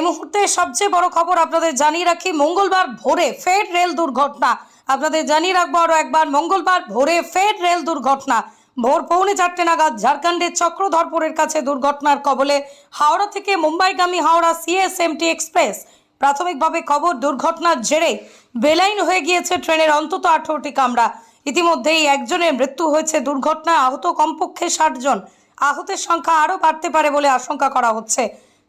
এই মুহূর্তে সবচেয়ে বড় খবর আপনাদের জানিয়ে রাখি, মঙ্গলবার ভোরে ফের রেল দুর্ঘটনা। আপনাদের জানিয়ে রাখব আরও একবার, মঙ্গলবার ভোরে ফের রেল দুর্ঘটনা। ভোর পৌনে চারটে নাগাদ ঝাড়খণ্ডের চক্রধরপুরের কাছে দুর্ঘটনার কবলে হাওড়া থেকে মুম্বাইগামী হাওড়া সিএসএমটি এক্সপ্রেস। প্রাথমিকভাবে খবর, দুর্ঘটনার জেরে বেলাইন হয়ে গিয়েছে ট্রেনের অন্তত আঠারোটি কামরা। ইতিমধ্যেই একজনের মৃত্যু হয়েছে, দুর্ঘটনায় আহত কমপক্ষে ষাট জন। আহতের সংখ্যা আরও বাড়তে পারে বলে আশঙ্কা করা হচ্ছে।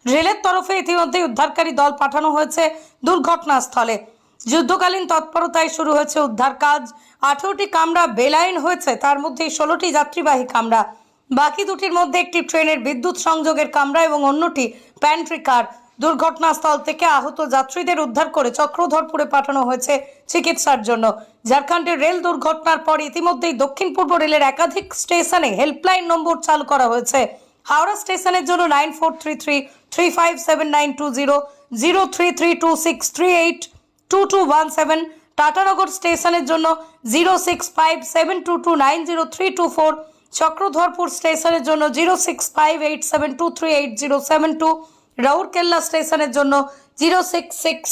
রেলের তরফে ইতিমধ্যেই উদ্ধারকারী দল পাঠানো হয়েছে দুর্ঘটনাস্থলে। যুদ্ধকালীন তৎপরতায় শুরু হয়েছে উদ্ধার কাজ। আঠেরোটি কামরা বেলাইন হয়েছে, তার মধ্যে ষোলোটি যাত্রীবাহী কামরা। বাকি দুটির মধ্যে একটি ট্রেনের বিদ্যুৎ সংযোগের কামরা এবং অন্যটি প্যান্ট্রি কার। দুর্ঘটনাস্থল থেকে আহত যাত্রীদের উদ্ধার করে চক্রধরপুরে পাঠানো হয়েছে চিকিৎসার জন্য। ঝাড়খণ্ডের রেল দুর্ঘটনার পর ইতিমধ্যেই দক্ষিণ পূর্ব রেলের একাধিক স্টেশনে হেল্পলাইন নম্বর চালু করা হয়েছে। হাওড়া স্টেশনের জন্য nine four three three three five seven nine two zero zero three three two six three eight two two one seven Tatanagar স্টেশনের জন্য zero six five seven two two nine zero three two four Chakradharpur স্টেশনের জন্য zero six five eight seven two three eight zero seven two Rourkela স্টেশনের জন্য zero six six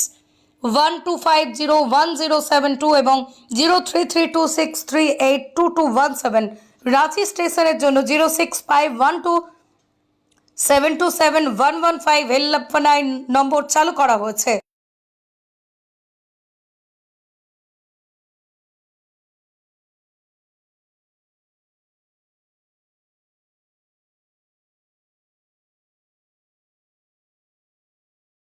one two five zero one zero seven two এবং zero three three two six three eight two two one seven Ranchi স্টেশনের জন্য zero six five one two seven two seven one one five helpline number চালু করা হয়েছে।